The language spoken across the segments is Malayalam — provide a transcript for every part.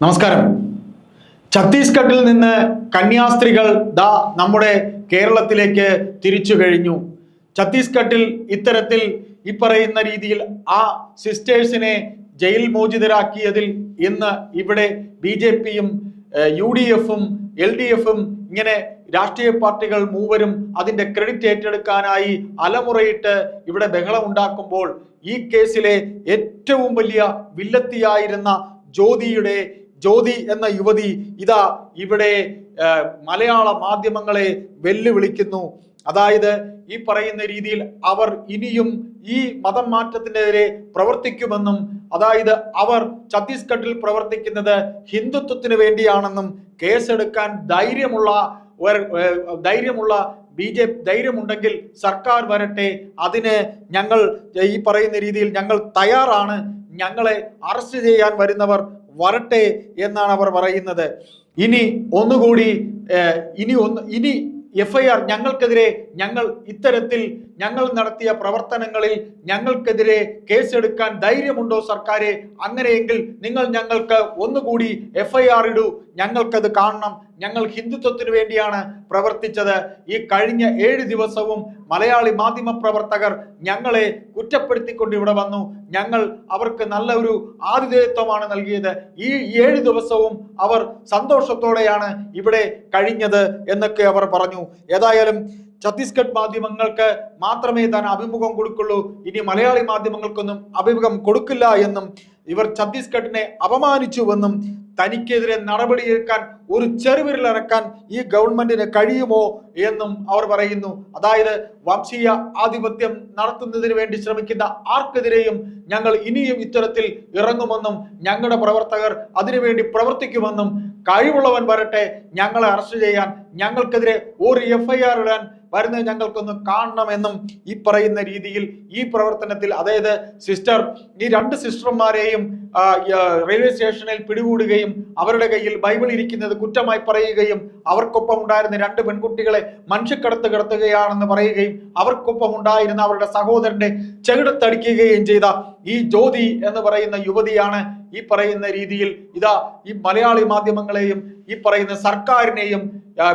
നമസ്കാരം. ഛത്തീസ്ഗഡിൽ നിന്ന് കന്യാസ്ത്രീകൾ ദാ നമ്മുടെ കേരളത്തിലേക്ക് തിരിച്ചു കഴിഞ്ഞു. ഛത്തീസ്ഗഡിൽ ഇത്തരത്തിൽ ഈ പറയുന്ന രീതിയിൽ ആ സിസ്റ്റേഴ്സിനെ ജയിൽ മോചിതരാക്കിയതിൽ ഇന്ന് ഇവിടെ ബി ജെ പിയും യു ഡി എഫും എൽ ഡി എഫും ഇങ്ങനെ രാഷ്ട്രീയ പാർട്ടികൾ മൂവരും അതിന്റെ ക്രെഡിറ്റ് ഏറ്റെടുക്കാനായി അലമുറയിട്ട് ഇവിടെ ബഹളം ഉണ്ടാക്കുമ്പോൾ ഈ കേസിലെ ഏറ്റവും വലിയ വില്ലത്തിയായിരുന്ന ജ്യോതിയുടെ ജ്യോതി എന്ന യുവതി ഇതാ ഇവിടെ മലയാള മാധ്യമങ്ങളെ വെല്ലുവിളിക്കുന്നു. അതായത് ഈ പറയുന്ന രീതിയിൽ അവർ ഇനിയും ഈ മതം മാറ്റത്തിനെതിരെ പ്രവർത്തിക്കുമെന്നും അതായത് അവർ ഛത്തീസ്ഗഡിൽ പ്രവർത്തിക്കുന്നത് ഹിന്ദുത്വത്തിന് വേണ്ടിയാണെന്നും കേസെടുക്കാൻ ധൈര്യമുള്ള ധൈര്യമുള്ള ബി ജെ ധൈര്യമുണ്ടെങ്കിൽ സർക്കാർ വരട്ടെ അതിന് ഞങ്ങൾ ഈ പറയുന്ന രീതിയിൽ ഞങ്ങൾ തയ്യാറാണ് ഞങ്ങളെ അറസ്റ്റ് ചെയ്യാൻ വരുന്നവർ വരട്ടെ എന്നാണ് അവർ പറയുന്നത്. ഇനി ഒന്നുകൂടി ഇനി ഒന്ന് ഇനി എഫ് ഐ ആർ ഞങ്ങൾക്കെതിരെ ഞങ്ങൾ ഇത്തരത്തിൽ ഞങ്ങൾ നടത്തിയ പ്രവർത്തനങ്ങളിൽ ഞങ്ങൾക്കെതിരെ കേസെടുക്കാൻ ധൈര്യമുണ്ടോ സർക്കാരെ? അങ്ങനെയെങ്കിൽ നിങ്ങൾ ഞങ്ങൾക്ക് ഒന്നുകൂടി എഫ് ഐ ആർ ഇടൂ. ഞങ്ങൾക്കത് കാണണം. ഞങ്ങൾ ഹിന്ദുത്വത്തിനു വേണ്ടിയാണ് പ്രവർത്തിച്ചത്. ഈ കഴിഞ്ഞ ഏഴ് ദിവസവും മലയാളി മാധ്യമ പ്രവർത്തകർ ഞങ്ങളെ കുറ്റപ്പെടുത്തിക്കൊണ്ട് ഇവിടെ വന്നു. ഞങ്ങൾ അവർക്ക് നല്ല ഒരു ആതിഥേയത്വമാണ് നൽകിയത്. ഈ ഏഴ് ദിവസവും അവർ സന്തോഷത്തോടെയാണ് ഇവിടെ കഴിഞ്ഞത് എന്നൊക്കെ അവർ പറഞ്ഞു. ഏതായാലും ഛത്തീസ്ഗഡ് മാധ്യമങ്ങൾക്ക് മാത്രമേ താൻ അഭിമുഖം കൊടുക്കുള്ളൂ. ഇനി മലയാളി മാധ്യമങ്ങൾക്കൊന്നും അഭിമുഖം കൊടുക്കില്ല എന്നും ഇവർ ഛത്തീസ്ഗഡിനെ അപമാനിച്ചുവെന്നും തനിക്കെതിരെ നടപടിയെടുക്കാൻ ഒരു ചെറുവിരൽ ഇറക്കാൻ ഈ ഗവൺമെന്റിന് കഴിയുമോ എന്നും അവർ പറയുന്നു. അതായത് വംശീയ ആധിപത്യം നടത്തുന്നതിന് വേണ്ടി ശ്രമിക്കുന്ന ആർക്കെതിരെയും ഞങ്ങൾ ഇനിയും ഇത്തരത്തിൽ ഇറങ്ങുമെന്നും ഞങ്ങളുടെ പ്രവർത്തകർ അതിനുവേണ്ടി പ്രവർത്തിക്കുമെന്നും കഴിവുള്ളവൻ വരട്ടെ ഞങ്ങളെ അറസ്റ്റ് ചെയ്യാൻ ഞങ്ങൾക്കെതിരെ ഒരു എഫ്ഐആർ ഇടാൻ വരുന്നത് ഞങ്ങൾക്കൊന്ന് കാണണമെന്നും ഈ പറയുന്ന രീതിയിൽ ഈ പ്രവർത്തനത്തിൽ അതായത് സിസ്റ്റർ ഈ രണ്ട് സിസ്റ്റർമാരെയും റെയിൽവേ സ്റ്റേഷനിൽ പിടികൂടുകയും അവരുടെ കയ്യിൽ ബൈബിൾ ഇരിക്കുന്നത് കുറ്റമായി പറയുകയും അവർക്കൊപ്പം ഉണ്ടായിരുന്ന രണ്ട് പെൺകുട്ടികളെ മനുഷ്യക്കടത്ത് കിടത്തുകയാണെന്ന് പറയുകയും അവർക്കൊപ്പം ഉണ്ടായിരുന്ന അവരുടെ സഹോദരന്റെ ചെകിടത്തടിക്കുകയും ചെയ്ത ഈ ജ്യോതി എന്ന് പറയുന്ന യുവതിയാണ് ഈ പറയുന്ന രീതിയിൽ ഇതാ ഈ മലയാളി മാധ്യമങ്ങളെയും ഈ പറയുന്ന സർക്കാരിനെയും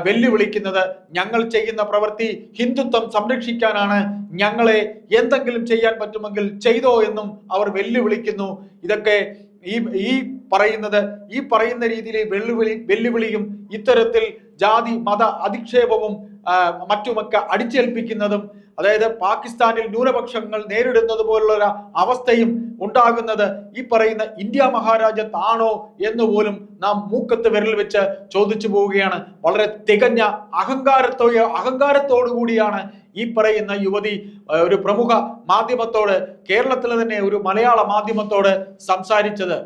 വെല്ലുവിളിക്കുന്നത് ഞങ്ങൾ ചെയ്യുന്ന പ്രവൃത്തി ഹിന്ദുത്വം സംരക്ഷിക്കാനാണ് ഞങ്ങളെ എന്തെങ്കിലും ചെയ്യാൻ പറ്റുമെങ്കിൽ ചെയ്തോ എന്നും അവർ വെല്ലുവിളിക്കുന്നു. ഇതൊക്കെ ഈ ഈ പറയുന്നത് ഈ പറയുന്ന രീതിയിൽ വെല്ലുവിളി വെല്ലുവിളിയും ഇത്തരത്തിൽ ജാതി മത അധിക്ഷേപവും മറ്റുമൊക്കെ അടിച്ചേൽപ്പിക്കുന്നതും അതായത് പാകിസ്ഥാനിൽ ന്യൂനപക്ഷങ്ങൾ നേരിടുന്നത് പോലുള്ള അവസ്ഥയും ഉണ്ടാകുന്നത് ഈ പറയുന്ന ഇന്ത്യ മഹാരാജ്യത്താണോ എന്ന് പോലും നാം മൂക്കത്ത് വിരൽ വെച്ച് ചോദിച്ചു പോവുകയാണ്. വളരെ തികഞ്ഞ അഹങ്കാരത്തോ അഹങ്കാരത്തോടു കൂടിയാണ് ഈ പറയുന്ന യുവതി ഒരു പ്രമുഖ മാധ്യമത്തോട് കേരളത്തിലെ തന്നെ ഒരു മലയാള മാധ്യമത്തോട് സംസാരിച്ചത്.